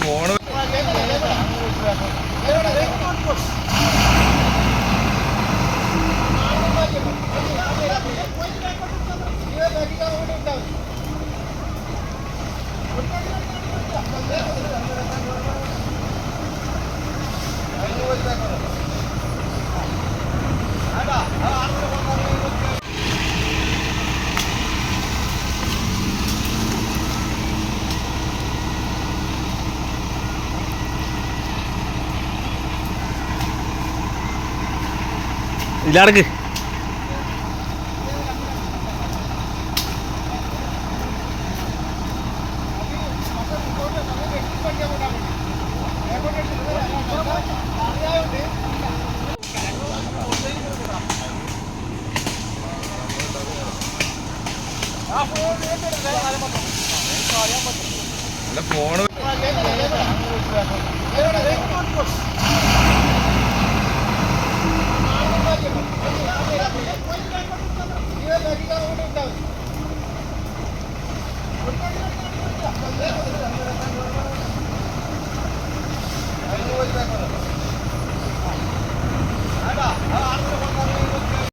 Phone ഇല്ലടക്ക്. Phone You.